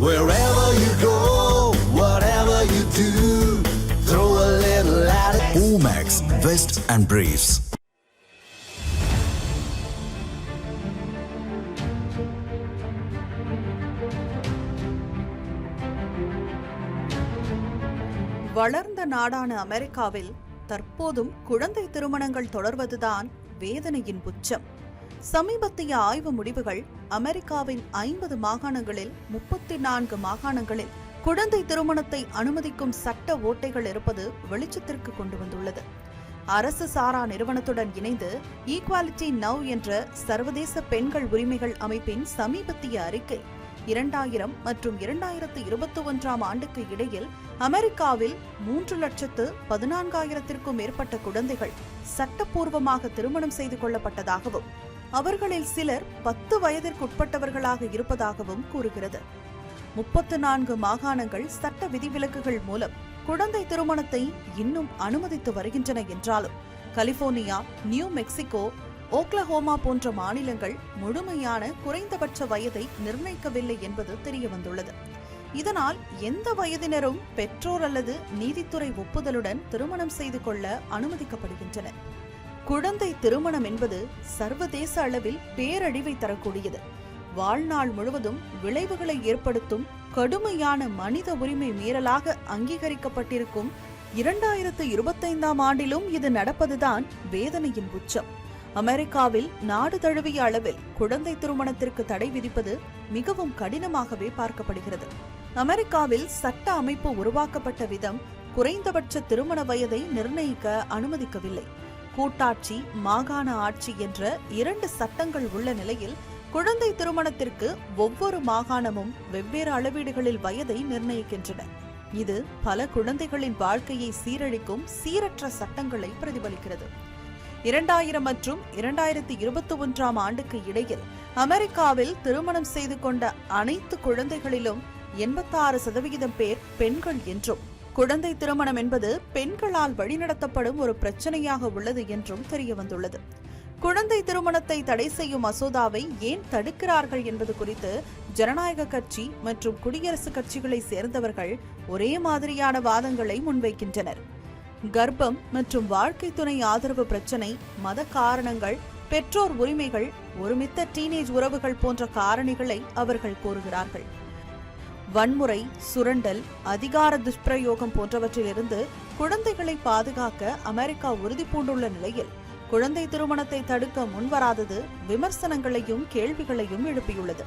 Wherever you go, whatever you do, throw a little at it. Omax, Vest and Briefs. வளர்ந்த நாடான அமெரிக்காவில் தற்போதும் குழந்தை திருமணங்கள் தொடர்வதுதான் வேதனையின் உச்சம் சமீபத்திய ஆய்வு முடிவுகள் அமெரிக்காவின் ஐம்பது மாகாணங்களில் முப்பத்தி நான்கு மாகாணங்களில் குழந்தை திருமணத்தை அனுமதிக்கும் சட்ட ஓட்டைகள் இருப்பது வெளிச்சத்திற்கு கொண்டு வந்துள்ளது. அரசு சாரா நிறுவனத்துடன் இணைந்து ஈக்வாலிட்டி நவ் என்ற சர்வதேச பெண்கள் உரிமைகள் அமைப்பின் சமீபத்திய அறிக்கை இரண்டாயிரம் மற்றும் இரண்டாயிரத்து இருபத்தி ஒன்றாம் ஆண்டுக்கு இடையில் அமெரிக்காவில் மூன்று லட்சத்து பதினான்காயிரத்திற்கும் மேற்பட்ட குழந்தைகள் சட்டப்பூர்வமாக திருமணம் செய்து கொள்ளப்பட்டதாகவும் அவர்களில் சிலர் பத்து வயதிற்குட்பட்டவர்களாக இருப்பதாகவும் கூறுகிறது. முப்பத்து நான்கு மாகாணங்கள் சட்ட விதிவிலக்குகள் மூலம் குழந்தை திருமணத்தை இன்னும் அனுமதித்து வருகின்றன என்றாலும் கலிபோர்னியா நியூ மெக்சிகோ ஓக்லஹோமா போன்ற மாநிலங்கள் முழுமையான குறைந்தபட்ச வயதை நிர்ணயிக்கவில்லை என்பது தெரியவந்துள்ளது. இதனால் எந்த வயதினரும் பெற்றோர் அல்லது நீதித்துறை ஒப்புதலுடன் திருமணம் செய்து கொள்ள அனுமதிக்கப்படுகின்றனர். குழந்தை திருமணம் என்பது சர்வதேச அளவில் பேரழிவை தரக்கூடியது. வாழ்நாள் முழுவதும் விளைவுகளை ஏற்படுத்தும் கடுமையான மனித உரிமை மீறலாக அங்கீகரிக்கப்பட்டிருக்கும் இரண்டாயிரத்து இருபத்தைந்தாம் ஆண்டிலும் இது நடப்பதுதான் வேதனையின் உச்சம். அமெரிக்காவில் நாடு தழுவிய அளவில் குழந்தை திருமணத்திற்கு தடை விதிப்பது மிகவும் கடினமாகவே பார்க்கப்படுகிறது. அமெரிக்காவில் சட்ட அமைப்பு உருவாக்கப்பட்ட விதம் குறைந்தபட்ச திருமண வயதை நிர்ணயிக்க அனுமதிக்கவில்லை. கூட்டாட்சி மாகாண ஆட்சி என்ற இரண்டு சட்டங்கள் உள்ள நிலையில் குழந்தை திருமணத்திற்கு ஒவ்வொரு மாகாணமும் வெவ்வேறு அளவீடுகளில் வயதை நிர்ணயிக்கின்றன. இது பல குழந்தைகளின் வாழ்க்கையை சீரழிக்கும் சீரற்ற சட்டங்களை பிரதிபலிக்கிறது. இரண்டாயிரம் மற்றும் இரண்டாயிரத்தி இருபத்தி ஒன்றாம் ஆண்டுக்கு இடையில் அமெரிக்காவில் திருமணம் செய்து கொண்ட அனைத்து குழந்தைகளிலும் எண்பத்தாறு சதவிகிதம் பேர் பெண்கள் என்றும் குழந்தை திருமணம் என்பது பெண்களால் வழிநடத்தப்படும் ஒரு பிரச்சனையாக உள்ளது என்றும் தெரியவந்துள்ளது. குழந்தை திருமணத்தை தடை செய்யும் மசோதாவை ஏன் தடுக்கிறார்கள் என்பது குறித்து ஜனநாயக கட்சி மற்றும் குடியரசுக் கட்சிகளை சேர்ந்தவர்கள் ஒரே மாதிரியான வாதங்களை முன்வைக்கின்றனர். கர்ப்பம் மற்றும் வாழ்க்கை துணை ஆதரவு பிரச்சினை மத காரணங்கள் பெற்றோர் உரிமைகள் ஒருமித்த டீனேஜ் உறவுகள் போன்ற காரணிகளை அவர்கள் கூறுகிறார்கள் வன்முறை சுரண்டல் அதிகார துஷ்பிரயோகம் போன்றவற்றிலிருந்து குழந்தைகளை பாதுகாக்க அமெரிக்கா உறுதி பூண்டுள்ள நிலையில் குழந்தை திருமணத்தை தடுக்க முன்வராதது விமர்சனங்களையும் கேள்விகளையும் எழுப்பியுள்ளது.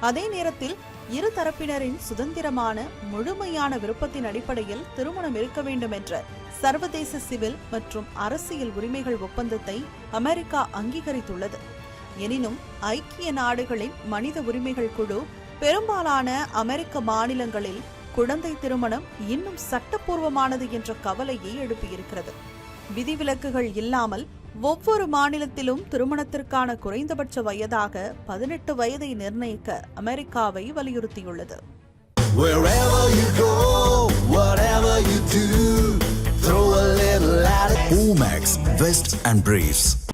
அதே நேரத்தில் இரு தரப்பினரின் சுதந்திரமான முழுமையான விருப்பத்தின் அடிப்படையில் திருமணம் இருக்க வேண்டும் என்ற சர்வதேச சிவில் மற்றும் அரசியல் உரிமைகள் ஒப்பந்தத்தை அமெரிக்கா அங்கீகரித்துள்ளது. எனினும் ஐக்கிய நாடுகளின் மனித உரிமைகள் குழு பெரும்பாலான அமெரிக்க மாநிலங்களில் குழந்தை திருமணம் இன்னும் சட்டப்பூர்வமானது என்ற கவலையை எழுப்பியிருக்கிறது விதிவிலக்குகள் இல்லாமல் ஒவ்வொரு மாநிலத்திலும் திருமணத்திற்கான குறைந்தபட்ச வயதாக பதினெட்டு வயதை நிர்ணயிக்க அமெரிக்காவை வலியுறுத்தியுள்ளது. Omax, Vest and Briefs.